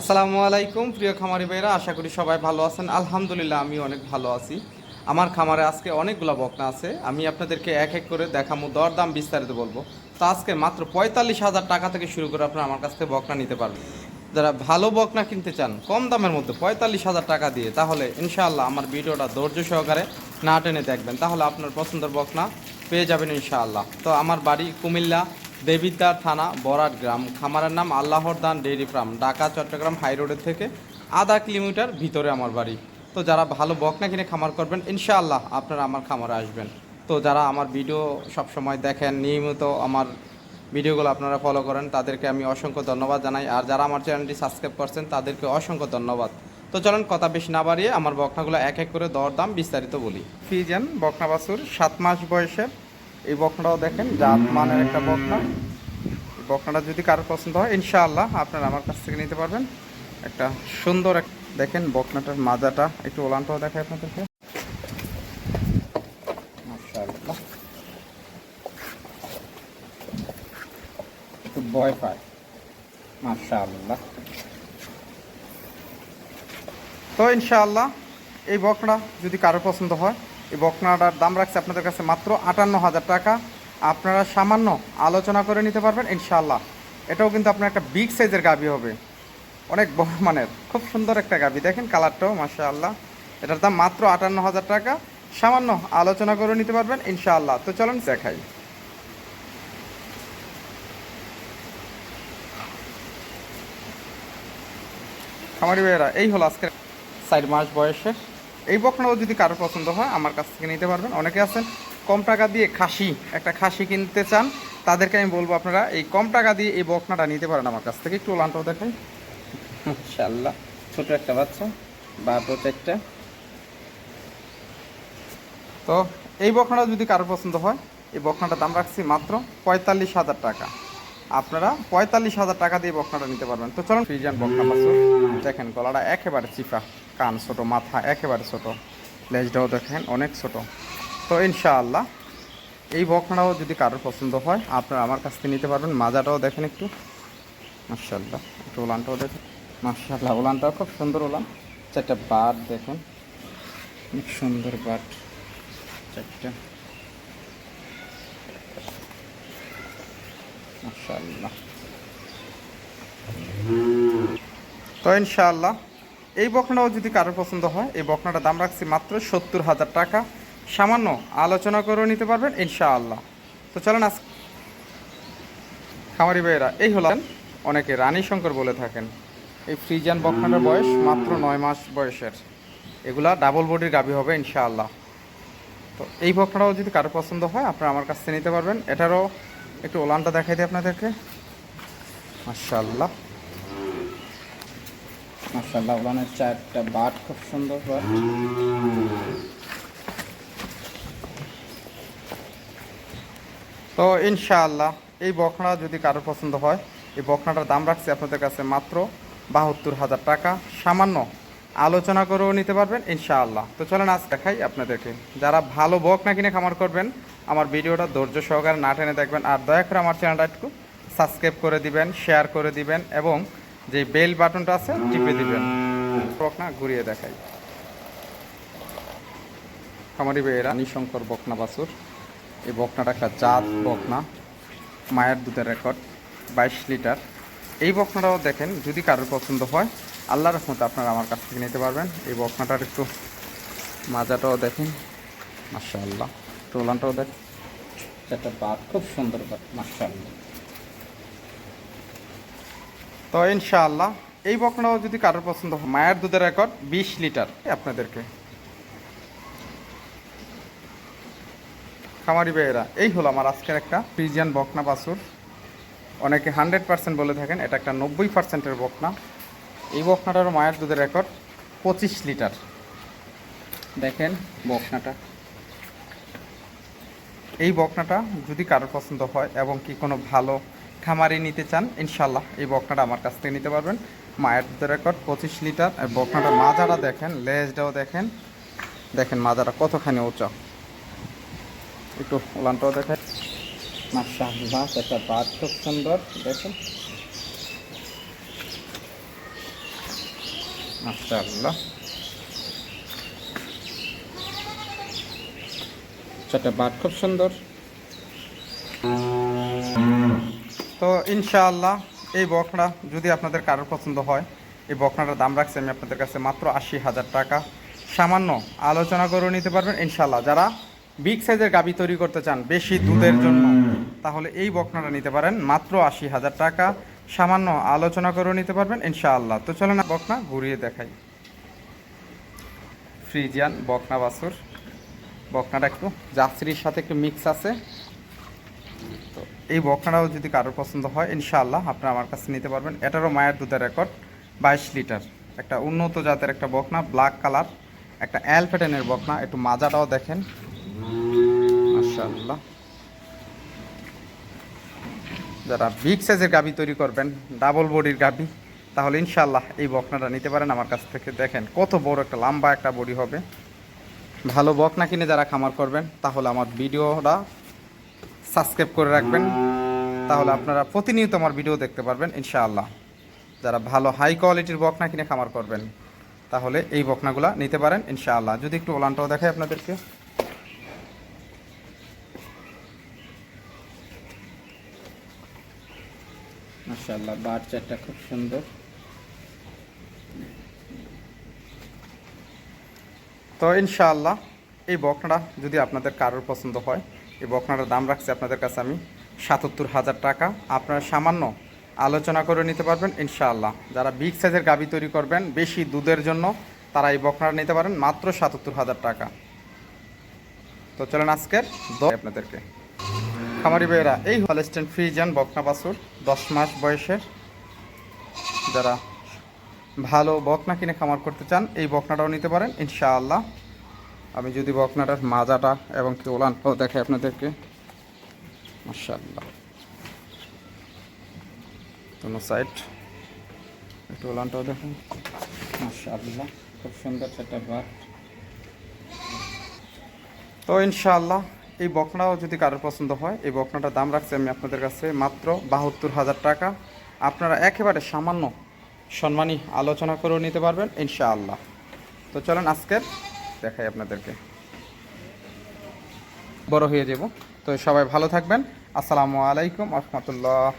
আসসালামু আলাইকুম, প্রিয় খামারি ভাইরা আশা করি সবাই ভালো আছেন। আলহামদুলিল্লাহ আমি অনেক ভালো আছি। আমার খামারে আজকে অনেকগুলো বকনা আছে। আমি আপনাদেরকে এক এক করে দেখামো, দরদাম বিস্তারিত বলব। তো আজকে মাত্র পঁয়তাল্লিশ হাজার টাকা থেকে শুরু করে আপনারা আমার কাছ থেকে বকনা নিতে পারবেন। যারা ভালো বকনা কিনতে চান, কম দামের মধ্যে পঁয়তাল্লিশ হাজার টাকা দিয়ে, তাহলে ইনশাআল্লাহ আমার ভিডিওটা ধৈর্য সহকারে না টেনে দেখবেন। তাহলে আপনার পছন্দের বকনা পেয়ে যাবেন ইনশাআল্লাহ। তো আমার বাড়ি কুমিল্লা দেবিদ্বার থানা, বরাট গ্রাম। খামারের নাম আল্লাহর দান dairy farm. Dhaka, Chittagong high রোডের থেকে আধা কিলোমিটার ভিতরে আমার বাড়ি। তো যারা ভালো বকনা কিনে খামার করবেন, ইনশাআল্লাহ আপনারা আমার খামারে আসবেন। তো যারা আমার ভিডিও সব সময় দেখেন, নিয়মিত আমার ভিডিওগুলো আপনারা ফলো করেন, তাদেরকে আমি অসংখ্য ধন্যবাদ জানাই। আর যারা আমার চ্যানেলটি সাবস্ক্রাইব করছেন, তাদেরকে অসংখ্য ধন্যবাদ। তো চলেন কথা বেশি না বাড়িয়ে আমার বকনাগুলো এক এক করে দর দাম বিস্তারিত বলি। ফিজেন বকনা বাছুর, সাত মাস বয়সের এই বকনাটাও দেখেন, জাত মানের একটা বকনা। এই বকনাটা যদি কারোর পছন্দ হয়, ইনশাআল্লাহ আপনারা আমার কাছ থেকে নিতে পারবেন। একটা সুন্দর এক দেখেন বকনাটার মাজাটা, একটু ওলানটাও দেখায় আপনাদেরকে। ভয় তো ইনশাআল্লাহ এই বকনা যদি কারোর পছন্দ হয় এই বকনাটার দাম রাখছে আপনাদের কাছে মাত্র আটান্ন হাজার টাকা। আপনারা সামান্য আলোচনা করে নিতে পারবেন ইনশাল্লাহ এটাও কিন্তু আপনার একটা বিগ সাইজের গাবি হবে। অনেক বড় মানের, খুব সুন্দর একটা গাবি। দেখেন কালারটাও মাশাআল্লাহ। এটার দাম মাত্র আটান্ন হাজার টাকা। সামান্য আলোচনা করে নিতে পারবেন, ইনশাআল্লাহ। তো চলুন দেখাই। খামারি ভাইয়েরা, এই হলো আজকে চার মাস বয়সের এই বকনাও যদি কারও পছন্দ হয়, আমার কাছ থেকে নিতে পারবেন। অনেকে আছেন কম টাকা দিয়ে খাসি, একটা খাসি কিনতে চান, তাদেরকে আমি বলব আপনারা এই কম টাকা দিয়ে এই বকনাটা নিতে পারেন আমার কাছ থেকে। একটু ওলানটাও দেখাই। মাশাআল্লাহ, ছোট একটা বাচ্চা বারো চারটা তো এই বকনাটা যদি কারও পছন্দ হয়, এই বকনাটার দাম রাখছি মাত্র পঁয়তাল্লিশ হাজার টাকা। আপনারা পঁয়তাল্লিশ হাজার টাকা দিয়ে বকনাটা নিতে পারবেন। তো চলুন, ফ্রিজিয়ান বকনা বাছুর দেখেন, গলাটা একেবারে চিফা কান ছোট, মাথা একেবারে ছোট, লেজটাও দেখেন অনেক ছোট। তো ইনশাআল্লাহ এই বকনাটাও যদি কারোর পছন্দ হয়, আপনারা আমার কাছ থেকে নিতে পারবেন। মাজাটাও দেখেন একটু। মার্শাল্লাহ একটু ওলানটাও দেখেন। মার্শাল্লাহ ওলানটাও খুব সুন্দর ওলান চারটা বাট দেখেন। অনেক সুন্দর বাট। চারটা। মাশাআল্লাহ। তো ইনশাআল্লাহ এই বকনাও যদি কারোর পছন্দ হয়, এই বকনাটার দাম রাখছি মাত্র সত্তর হাজার টাকা। সামান্য আলোচনা করেও নিতে পারবেন, ইনশাআল্লাহ। তো চলেন আজ খামারি ভাইয়েরা, এই হলেন অনেকে রানী শঙ্কর বলে থাকেন। এই ফ্রিজান বকনাটার বয়স মাত্র নয় মাস বয়সের। এগুলা ডাবল বডির গাভি হবে, ইনশাআল্লাহ। তো এই বকনাটাও যদি কারও পছন্দ হয়, আপনারা আমার কাছ থেকে নিতে পারবেন। এটারও একটু ওলানটা দেখাই দিই আপনাদেরকে। মাশাল্লাহ মাশাল্লাহ ওলানের চারটা বাট খুব সুন্দর বাট। তো ইনশাআল্লাহ, এই বকনা যদি কারও পছন্দ হয়, এই বকনাটার দাম রাখছি আপনাদের কাছে মাত্র বাহাত্তর হাজার টাকা। সামান্য আলোচনা করেও নিতে পারবেন ইনশাআল্লাহ। তো চলেন আজ দেখাই আপনাদেরকে। যারা ভালো বকনা কিনে খামার করবেন, আমার ভিডিওটা ধৈর্য সহকারে না টেনে দেখবেন। আর দয়া করে আমার চ্যানেলটা একটু সাবস্ক্রাইব করে দিবেন শেয়ার করে দিবেন এবং যে বেল বাটনটা আছে, টিপে দিবেন। বকনা ঘুরিয়ে দেখাই। খামারি বেয়েরা নিশঙ্কর বকনা বাসুর এই বকনাটা একটা জাত বকনা, মায়ের দুধের রেকর্ড, বাইশ লিটার। এই বকনাটাও দেখেন, যদি কারোর পছন্দ হয়, আল্লাহর রহমতে আপনারা আমার কাছ থেকে নিতে পারবেন। এই বকনাটার একটু মাজাটাও দেখেন, মাশাআল্লাহ। টোলানটাও দেখেন একটা বাদ খুব সুন্দর বাদ মাশাআল্লাহ। তো ইনশাআল্লাহ, এই বকনাও যদি কারোর পছন্দ হয়, মায়ের দুধের রেকর্ড বিশ লিটার আপনাদেরকে। খামারি ভাইয়েরা, এই হলো আমার আজকের একটা ফ্রিজিয়ান বকনা বাছুর। অনেকে হান্ড্রেড পার্সেন্ট বলে থাকেন, এটা একটা নব্বই পার্সেন্টের বকনা। এই বকনাটারও মায়ের দুধের রেকর্ড পঁচিশ লিটার। দেখেন বকনাটা। এই বকনাটা যদি কারোর পছন্দ হয় এবং কি কোনো ভালো খামারি নিতে চান ইনশাল্লাহ এই বকনাটা আমার কাছ থেকে নিতে পারবেন। মায়ের রেকর্ড, পঁচিশ লিটার। আর বকনাটার মাজাটা দেখেন, লেজটাও দেখেন। দেখেন মাজাটা কতখানি উঁচা। একটু ওলানটাও দেখেন। একটা বাদ খুব সুন্দর, দেখেন। চারটা বাট খুব সুন্দর। ইনশাআল্লাহ এই বকনা যদি আপনাদের কারোর পছন্দ হয়, এই বকনাটার দাম রাখছি আমি আপনাদের কাছে মাত্র আশি হাজার টাকা। সামান্য আলোচনা করে নিতে পারবেন ইনশাআল্লাহ। যারা বিগ সাইজের গাবি তৈরি করতে চান বেশি দুধের জন্য, তাহলে এই বকনাটা নিতে পারেন মাত্র আশি হাজার টাকা। সামান্য আলোচনা করে নিতে পারবেন ইনশাআল্লাহ। তো চলেন বকনা ঘুরিয়ে দেখাই। ফ্রিজিয়ান বকনা বাসুর বকনাটা একটু জার্সির সাথে একটু মিক্স আছে। তো এই বকনাটাও যদি কারোর পছন্দ হয়, ইনশাআল্লাহ আপনারা আমার কাছে নিতে পারবেন। এটারও মায়ের দুধের রেকর্ড বাইশ লিটার। একটা উন্নত জাতের একটা বকনা ব্ল্যাক কালার একটা অ্যাল প্যাটার্নের বকনা। একটু মাজাটাও দেখেন। মাশাআল্লাহ। যারা বিগ সাইজের গাবি তৈরি করবেন ডাবল বডির গাবি তাহলে ইনশাআল্লাহ এই বকনাটা নিতে পারেন আমার কাছ থেকে। দেখেন কত বড় একটা লম্বা একটা বডি হবে। ভালো বকনা কিনে যারা খামার করবেন, তাহলে আমার ভিডিওটা সাবস্ক্রাইব করে রাখবেন। তাহলে আপনারা প্রতিনিয়ত আমার ভিডিও দেখতে পারবেন, ইনশাআল্লাহ। যারা ভালো হাই কোয়ালিটির বকনা কিনে খামার করবেন, তাহলে এই বকনাগুলা নিতে পারেন, ইনশাআল্লাহ। যদি একটু ওলানটাও দেখাই আপনাদেরকে। মাশাআল্লাহ বার চারটা খুব সুন্দর। তো ইনশাআল্লাহ, এই বকনাটা যদি আপনাদের কারোর পছন্দ হয় এই বকনাটার দাম রাখছি আপনাদের কাছে আমি সাতাত্তর হাজার টাকা। আপনারা সামান্য আলোচনা করে নিতে পারবেন, ইনশাআল্লাহ। যারা বিগ সাইজের গাবি তৈরি করবেন, বেশি দুধের জন্য তারা এই বকনাটা নিতে পারেন মাত্র সাতাত্তর হাজার টাকা। তো চলেন আজকের আপনাদেরকে। খামারি ভাইয়েরা, এই হলস্টেন ফ্রিজান বকনা বাছুর দশ মাস বয়সের। যারা ভালো বকনা কিনে খামার করতে চান, এই বকনাটাও নিতে পারেন, ইনশাআল্লাহ। আমি যদি বকনাটার মাজাটা এবং কি ওলানটাও দেখাই আপনাদেরকে। মাশাআল্লাহ। কোনো সাইড একটু ওলানটাও দেখুন। মাশাআল্লাহ, খুব সুন্দর সেটা বাট তো ইনশাআল্লাহ, এই বকনাও যদি কারোর পছন্দ হয়, এই বকনাটার দাম রাখছি আমি আপনাদের কাছে মাত্র বাহাত্তর হাজার টাকা। আপনারা একেবারে সামান্য সম্মানী আলোচনা করেও নিতে পারবেন, ইনশাআল্লাহ। তো চলেন আজকের দেখাই আপনাদেরকে। বড় হয়ে যাব। তো সবাই ভালো থাকবেন। আসসালামু আলাইকুম রহমতুল্লাহ।